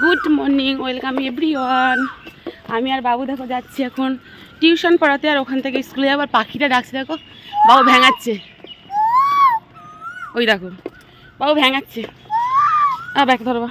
Good morning welcome everyone আমি আর বাবু দেখো যাচ্ছি এখন টিউশন পড়াতে, আর ওখান থেকে স্কুলে যাব, আর পাখিটা ডাকছে, দেখো। বাবু ভ্যাঙাচ্ছে ওই দেখো, বাবু ভ্যাঙাচ্ছে আ ব্যাক ধরো বা।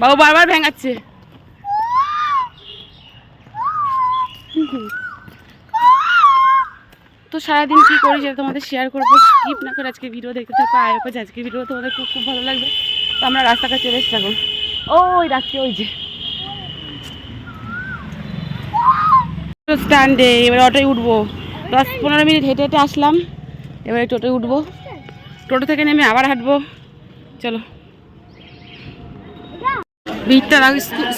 বাবু বারবার ভ্যাঙাচ্ছে তো সারাদিন কী করি সেটা তোমাদের শেয়ার করব। স্কিপ না করে আজকে ভিডিও দেখতে থাকো। আয় করছে আজকে ভিডিও তোমাদের খুব খুব ভালো লাগবে। তো আমরা রাস্তাটা চলে এসেছি এখন। ওই রাখছি ওই যে। স্ট্যান্ডে এবার অটোয় উঠবো। দশ পনেরো মিনিট হেঁটে হেঁটে আসলাম। এবারে টোটোয় উঠবো। টোটো থেকে নেমে আবার হাঁটবো। চলো। ভিড়টা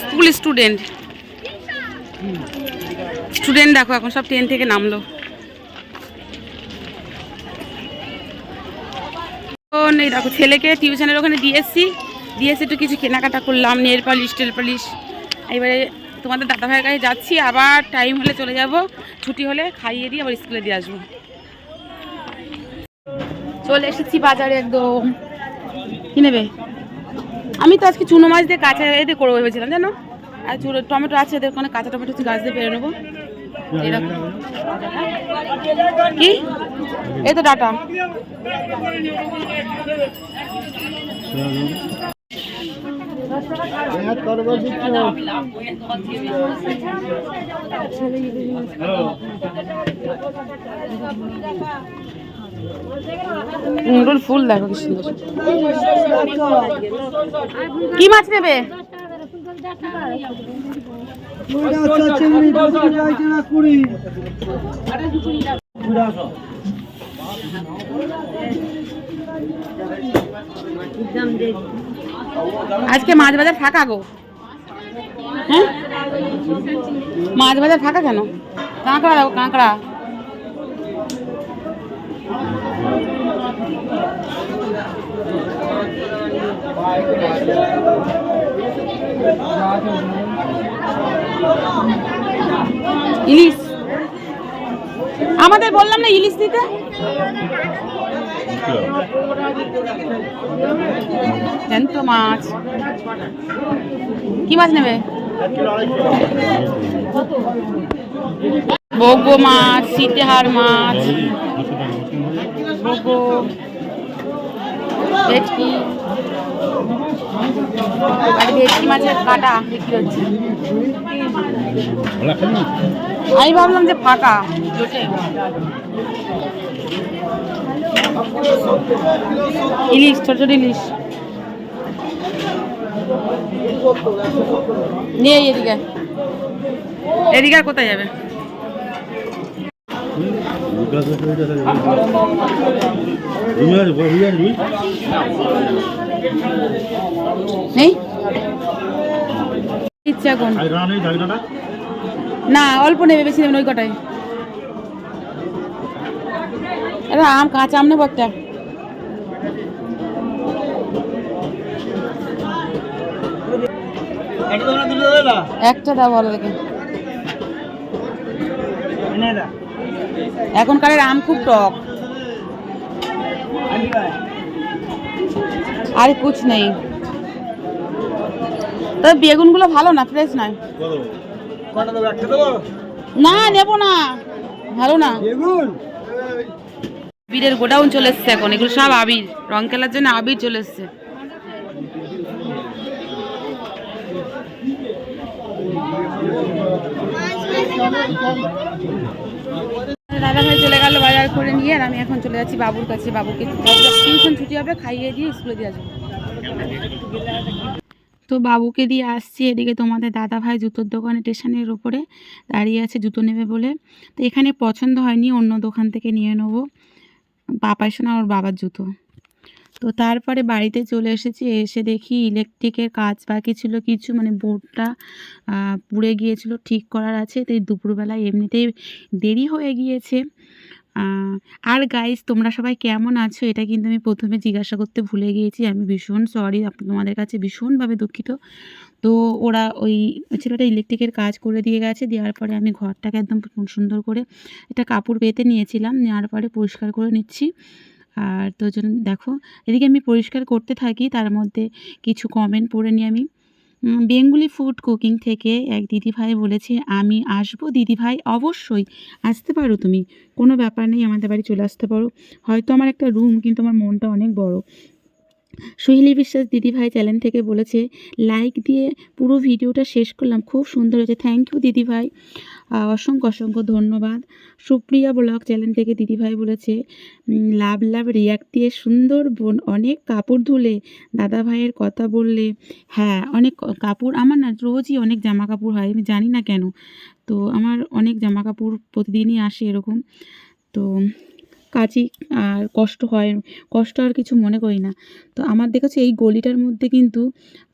স্কুল স্টুডেন্ট স্টুডেন্ট দেখো এখন, সব ট্রেন থেকে নামলো। এখন এই দেখো, ছেলেকে টিউশনের ওখানে দিয়ে এসছি দিয়ে এসে একটু কিছু কেনাকাটা করলাম নেল পালিশ টেল পালিশ এবারে তোমাদের দাদা ভাইয়ের কাছে যাচ্ছি, আবার টাইম হলে চলে যাব। ছুটি হলে খাইয়ে দিয়ে আবার স্কুলে দিয়ে আসব। চলে এসেছি বাজারে একদম। কি নেবে? আমি তো আজকে চুনো মাছ দিয়ে কাঁচা এতে করব ভেবেছিলাম, জানো? আর চুনো টমেটো আছে এদের ওখানে কাঁচা টমেটো গাছ দিয়ে পেরে নেব। এরকম। কি? এই তো ডাটা। কুমড়োর ফুল দেখো কি সুন্দর। কি মাছ নেবে? আজকে মাছ বাজার ফাঁকা গো। হ্যাঁ? মাছ বাজার ফাঁকা কেন? কাঁকড়া দেখো কাঁকড়া। ইলিশ। আমাদের বললাম না ইলিশ দিতে? মাছ। কি মাছ নেবে? বগো মাছ সিতেহার মাছ। ভেটকি। আর ভেটকি মাছের কাটা বিক্রি হচ্ছে। আমি ভাবলাম যে ফাঁকা। ইলিশ ছোট ছোট ইলিশ। নিয়ে এদিকে। এদিকে আর কোথায় যাবে? নেই? ইচ্ছা না অল্প নেবে বেশি নেবেন ওই কটাই আরে আম কাঁচা আম নেব একটা। একটা দাও ভালো দেখে। এখনকারের আম খুব টক। আর কুছ নেই। তবে বেগুনগুলো ভালো না ফ্রেশ নয়। না, নেব না। ভালো না। আবিরের গোডাউন চলে এসছে এখন। এগুলো সব আবির। রং খেলার জন্য আবির চলে এসছে। দাদা ভাই চলে গেল বাজার করে নিয়ে, আর আমি এখন চলে যাচ্ছি বাবুর কাছে। বাবুকে টিউশন ছুটি হবে, খাইয়ে দিয়ে স্কুলে দিয়ে আসব। তো বাবুকে দিয়ে আসছি, এদিকে তোমাদের দাদা ভাই জুতোর দোকানে, স্টেশনের ওপরে দাঁড়িয়ে আছে, জুতো নেবে বলে। তো এখানে পছন্দ হয়নি, অন্য দোকান থেকে নিয়ে নেব। পাপাই শোনা ওর বাবার জুতো। তো তারপরে বাড়িতে চলে এসেছি। এসে দেখি ইলেকট্রিকের কাজ বাকি ছিল কিছু মানে বোর্ডটা পুড়ে গিয়েছিল, ঠিক করার আছে। তো এই দুপুরবেলায় এমনিতেই দেরি হয়ে গিয়েছে। আর গাইস তোমরা সবাই কেমন আছো? এটা কিন্তু আমি প্রথমে জিজ্ঞাসা করতে ভুলে গিয়েছি। আমি ভীষণ সরি তোমাদের কাছে ভীষণভাবে দুঃখিত। তো ওরা ওই ছেলেটা ইলেকট্রিকের কাজ করে দিয়ে গেছে। দেওয়ার পরে আমি ঘরটাকে একদম সুন্দর করে একটা কাপড় পেতে নিয়েছিলাম। নেওয়ার পরে পরিষ্কার করে নিচ্ছি। আর তো জন্য দেখো, এদিকে আমি পরিষ্কার করতে থাকি, তার মধ্যে কিছু কমেন্ট পড়ে নিই আমি। বেঙ্গুলি ফুড কুকিং থেকে এক দিদিভাই বলেছে, আমি আসব দিদিভাই, অবশ্যই। আসতে পারো তুমি। কোনো ব্যাপার নেই, আমাদের বাড়ি চলে আসতে পারো। হয়তো আমার একটা রুম কিন্তু আমার মনটা অনেক বড়। সোহেলি বিশ্বাস দিদিভাই চ্যানেল থেকে বলেছে, লাইক দিয়ে পুরো ভিডিওটা শেষ করলাম। খুব সুন্দর হয়েছে। থ্যাংক ইউ দিদিভাই। অসংখ্য অসংখ্য ধন্যবাদ। সুপ্রিয়া ব্লগ চ্যানেল থেকে দিদিভাই বলেছে লাভ লাভ রিয়াক্ট দিয়ে সুন্দর বোন, অনেক কাপড় ধুলে। দাদা ভাইয়ের কথা বললে হ্যাঁ অনেক কাপড় আমার না, রোজই অনেক জামা কাপড় হয়, আমি জানি না কেন। তো আমার অনেক জামা কাপড় প্রতিদিনই আসে এরকম। তো কাজই আর কষ্ট হয়, কষ্ট আর কিছু মনে করি না। তো আমার দেখেছ এই গলিটার মধ্যে কিন্তু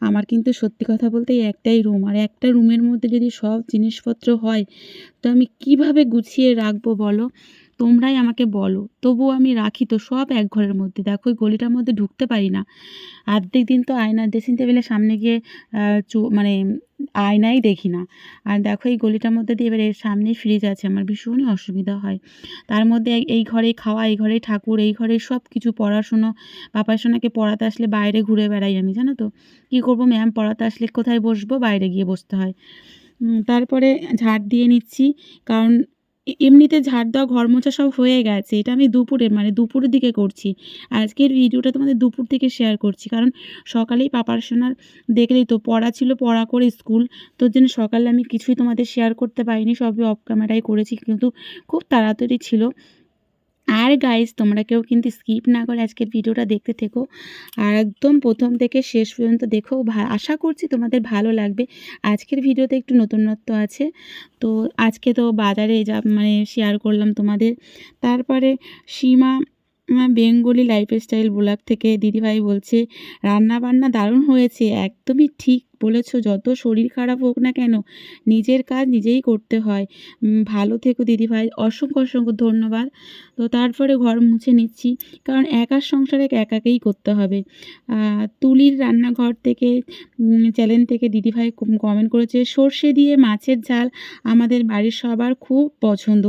আমার কিন্তু সত্যি কথা বলতে একটাই রুম আর একটা রুমের মধ্যে যদি সব জিনিসপত্র হয়, তো আমি কীভাবে গুছিয়ে রাখব বলো? তোমরাই আমাকে বলো, তবুও আমি রাখি তো সব এক ঘরের মধ্যে। দেখো ওই গলিটার মধ্যে ঢুকতে পারি না। আর্ধেক দিন তো আয়না ড্রেসিং টেবিলের সামনে গিয়ে মানে আয়নাই দেখি না। আর দেখো, এই গলিটার মধ্যে দিয়ে এবারে সামনেই ফ্রিজ আছে। আমার ভীষণই অসুবিধা হয়। তার মধ্যে এই- ঘরেই খাওয়া, এই ঘরে ঠাকুর, এই ঘরে সব কিছু পড়াশুনো পাপাশোনাকে পড়াতে আসলে বাইরে ঘুরে বেড়াই আমি, জানো তো। কী করব ম্যাম পড়াতে আসলে কোথায় বসবো? বাইরে গিয়ে বসতে হয়। তারপরে ঝাড় দিয়ে নিচ্ছি। কারণ এমনিতে ঝাড় দেওয়া ঘর মোছা সব হয়ে গেছে। এটা আমি দুপুরে মানে দুপুরের দিকে করছি। আজকের ভিডিওটা তোমাদের দুপুর থেকে শেয়ার করছি। কারণ সকালেই পাপার সোনার দেখলেই তো, পড়া ছিল পড়া করে স্কুল তোর জন্য সকালে আমি কিছুই তোমাদের শেয়ার করতে পারিনি। সবই অফ ক্যামেরাই করেছি। কিন্তু খুব তাড়াতাড়ি ছিল। আর গাইস তোমরা কেউ কিন্তু স্কিপ না করে আজকের ভিডিওটা দেখতে থেকো। আর একদম প্রথম থেকে শেষ পর্যন্ত দেখো। আশা করছি তোমাদের ভালো লাগবে। আজকের ভিডিওতে একটু নতুনত্ব আছে। তো আজকে তো বাজারে যা মানে শেয়ার করলাম তোমাদের। তারপরে সীমা বেঙ্গলি লাইফস্টাইল ব্লগ থেকে দিদিভাই বলছে রান্না বান্না দারুণ হয়েছে, একদমই ঠিক বলেছ, যত শরীর খারাপ হোক না কেন, নিজের কাজ নিজেই করতে হয়। ভালো থেকো দিদিভাই, অসংখ্য অসংখ্য ধন্যবাদ। তো তারপরে ঘর মুছে নিচ্ছি, কারণ একার সংসারে একাকেই করতে হবে। তুলির রান্নাঘর থেকে চ্যানেল থেকে দিদিভাই কমেন্ট করেছে, সর্ষে দিয়ে মাছের ঝাল আমাদের বাড়ির সবার খুব পছন্দ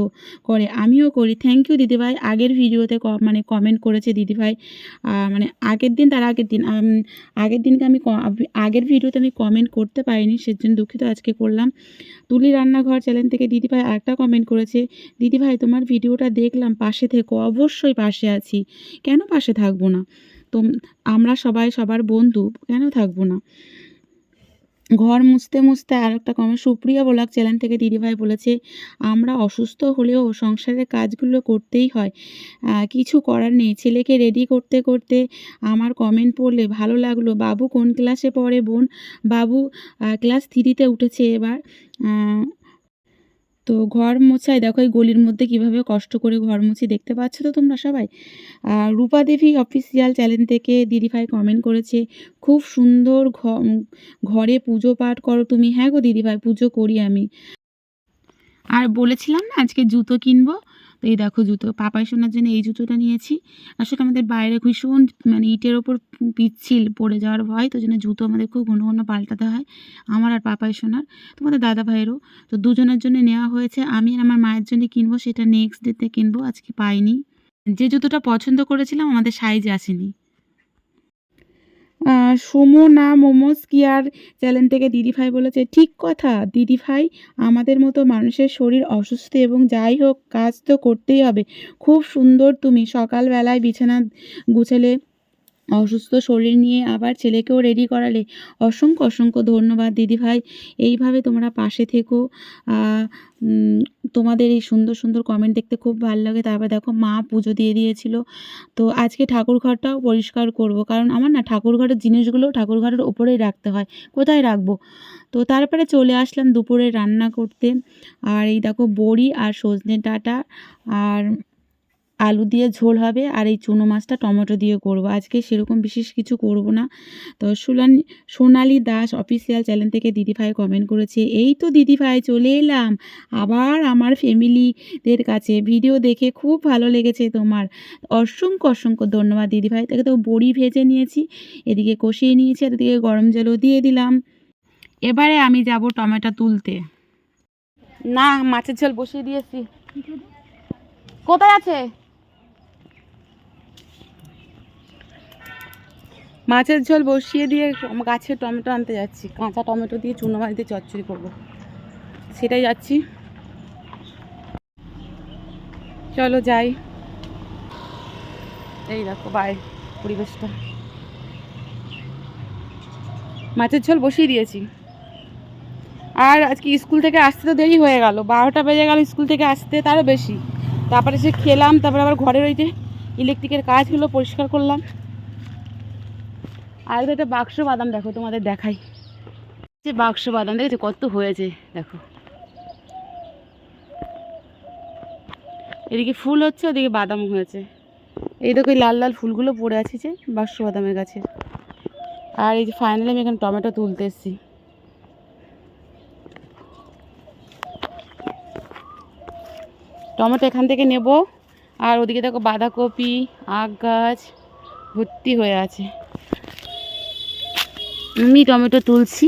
করে, আমিও করি। থ্যাংক ইউ দিদিভাই। আগের ভিডিওতে মানে কমেন্ট করেছে দিদিভাই মানে আগের দিন, তার আগের দিন আগের দিনকে আমি আগের ভিডিওতে আমি কমেন্ট করতে পারিনি, সেজন্য দুঃখিত, আজকে করলাম। তুলি রান্নাঘর চ্যানেল থেকে দিদিভাই আরেকটা কমেন্ট করেছে, দিদিভাই, তোমার ভিডিওটা দেখলাম, পাশে থেকে, অবশ্যই পাশে আছি, কেন পাশে থাকব না? তো আমরা সবাই সবার বন্ধু, কেন থাকব না? ঘর মুছতে মুছতে আর একটা কমে সুপ্রিয়া বলাক চ্যানেল থেকে দিদিভাই বলেছে, আমরা অসুস্থ হলেও সংসারের কাজগুলো করতেই হয়। কিছু করার নেই। ছেলেকে রেডি করতে করতে আমার কমেন্ট পড়লে, ভালো লাগল। বাবু কোন ক্লাসে পড়ে বোন? বাবু ক্লাস থ্রিতে উঠেছে এবার। তো ঘর মোছায় দেখো এই গলির মধ্যে কীভাবে কষ্ট করে ঘর মুছি দেখতে পাচ্ছ তো তোমরা সবাই? আর রূপা দেবী অফিসিয়াল চ্যানেল থেকে দিদিভাই কমেন্ট করেছে, খুব সুন্দর ঘরে পুজো পাঠ করো তুমি। হ্যাঁ গো দিদিভাই পুজো করি আমি। আর বলেছিলাম না আজকে জুতো কিনবো? তো এই দেখো জুতো। পাপাই শোনার জন্য এই জুতোটা নিয়েছি। আসলে আমাদের বাইরে ভীষণ মানে ইটের ওপর পিচ্ছিল পড়ে যাওয়ার ভয়, তো জন্য জুতো আমাদের খুব ঘন ঘন পাল্টাতে হয়, আমার আর পাপাই শোনার তোমাদের দাদা ভাইয়েরও তো দুজনের জন্য নেওয়া হয়েছে। আমি আর আমার মায়ের জন্য কিনবো, সেটা নেক্সট ডেতে কিনবো, আজকে পাইনি। যে জুতোটা পছন্দ করেছিলাম, আমাদের সাইজে আসেনি। সুমো না মোমোস কি আর চ্যানেল থেকে দিদিভাই বলেছে? ঠিক কথা, দিদিভাই আমাদের মতো মানুষের শরীর অসুস্থ এবং যাই হোক, কাজ তো করতেই হবে। খুব সুন্দর তুমি সকালবেলায় বিছানা গুছালে অসুস্থ শরীর নিয়ে আবার ছেলেকেও রেডি করালে অসংখ্য অসংখ্য ধন্যবাদ দিদিভাই এইভাবে তোমরা পাশে থেকো। তোমাদের এই সুন্দর সুন্দর কমেন্ট দেখতে খুব ভালো লাগে। তারপর দেখো মা পুজো দিয়ে দিয়েছিল। তো আজকে ঠাকুর ঘরটাও পরিষ্কার করব। কারণ আমার না ঠাকুর ঘরের জিনিসগুলো ঠাকুর ঘরের ওপরেই রাখতে হয়। কোথায় রাখব? তো তারপরে চলে আসলাম দুপুরে রান্না করতে। আর এই দেখো বড়ি আর সজনে ডাঁটা আর আলু দিয়ে ঝোল হবে আর এই চুনো মাছটা টমেটো দিয়ে করব। আজকে সেরকম বিশেষ কিছু করব না। তো সুলানি, সোনালি দাস অফিসিয়াল চ্যানেল থেকে দিদিভাই কমেন্ট করেছে, এই তো দিদিভাই চলে এলাম। আবার আমার ফ্যামিলিদের কাছে ভিডিও দেখে খুব ভালো লেগেছে তোমার। অসংখ্য অসংখ্য ধন্যবাদ দিদিভাই তাকে তো বড়ি ভেজে নিয়েছি, এদিকে কষিয়ে নিয়েছি আর এদিকে গরম জলও দিয়ে দিলাম। এবারে আমি যাব টমেটো তুলতে। না, মাছের ঝোল বসিয়ে দিয়েছি। কোথায় আছে? মাছের ঝোল বসিয়ে দিয়ে গাছে টমেটো আনতে যাচ্ছি। কাঁচা টমেটো দিয়ে চুনো মাছ দিয়ে চচ্চড়ি করব। সেটাই যাচ্ছি। চলো যাই। এই দেখো বাই পরিবেশটা। মাছের ঝোল বসিয়ে দিয়েছি। আর আজকে স্কুল থেকে আসতে তো দেরি হয়ে গেল। বারোটা বেজে গেল স্কুল থেকে আসতে তারও বেশি। তারপরে সে খেলাম, তারপরে আবার ঘরের ওই যে ইলেকট্রিকের কাজগুলো পরিষ্কার করলাম। আর একটা বাক্স বাদাম দেখো, তোমাদের দেখাই। যে বাক্স বাদাম, দেখেছ কত হয়েছে? দেখো। এদিকে ফুল হচ্ছে, ওদিকে বাদাম হয়েছে। এই দেখো এই লাল লাল ফুলগুলো পড়ে আছে যে বাক্স বাদামের গাছে। আর এই যে ফাইনালি আমি এখানে টমেটো তুলতে এসেছি। টমেটো এখান থেকে নেব। আর ওদিকে দেখো বাঁধাকপি, আখ গাছ ভর্তি হয়ে আছে। আমি টমেটো তুলছি।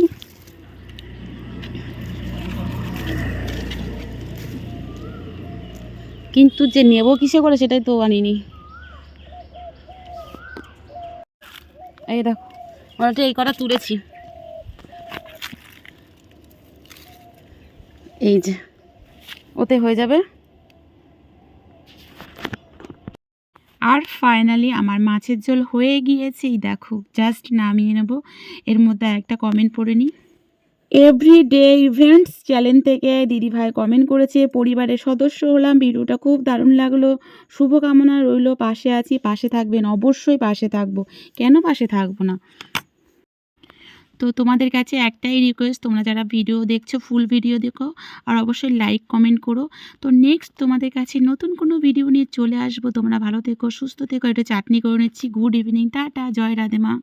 কিন্তু যে নেব কিসে করে সেটাই তো আনিনি এই দেখো ওটা এই কটা তুলেছি। এই যে, ওতে হয়ে যাবে। আর ফাইনালি আমার মাছের ঝোল হয়ে গিয়েছে এই দেখো জাস্ট নামিয়ে নেব। এর মধ্যে একটা কমেন্ট পড়ে নিই। এভরি ডে ইভেন্টস চ্যানেল থেকে দিদিভাই কমেন্ট করেছে, পরিবারের সদস্য হলাম, ভিডিওটা খুব দারুণ লাগল, শুভকামনা রইল, পাশে আছি, পাশে থাকবেন, অবশ্যই পাশে থাকব। কেন পাশে থাকব না? তো তোমাদের কাছে একটাই রিকোয়েস্ট তোমরা যারা ভিডিও দেখছ ফুল ভিডিও দেখো, আর অবশ্যই লাইক কমেন্ট করো। তো নেক্সট তোমাদের কাছে নতুন কোনো ভিডিও নিয়ে চলে আসব। তোমরা ভালো থেকো, সুস্থ থেকো। এটা চাটনি করে নিচ্ছি। গুড ইভিনিং টাটা, জয় রাধে মা।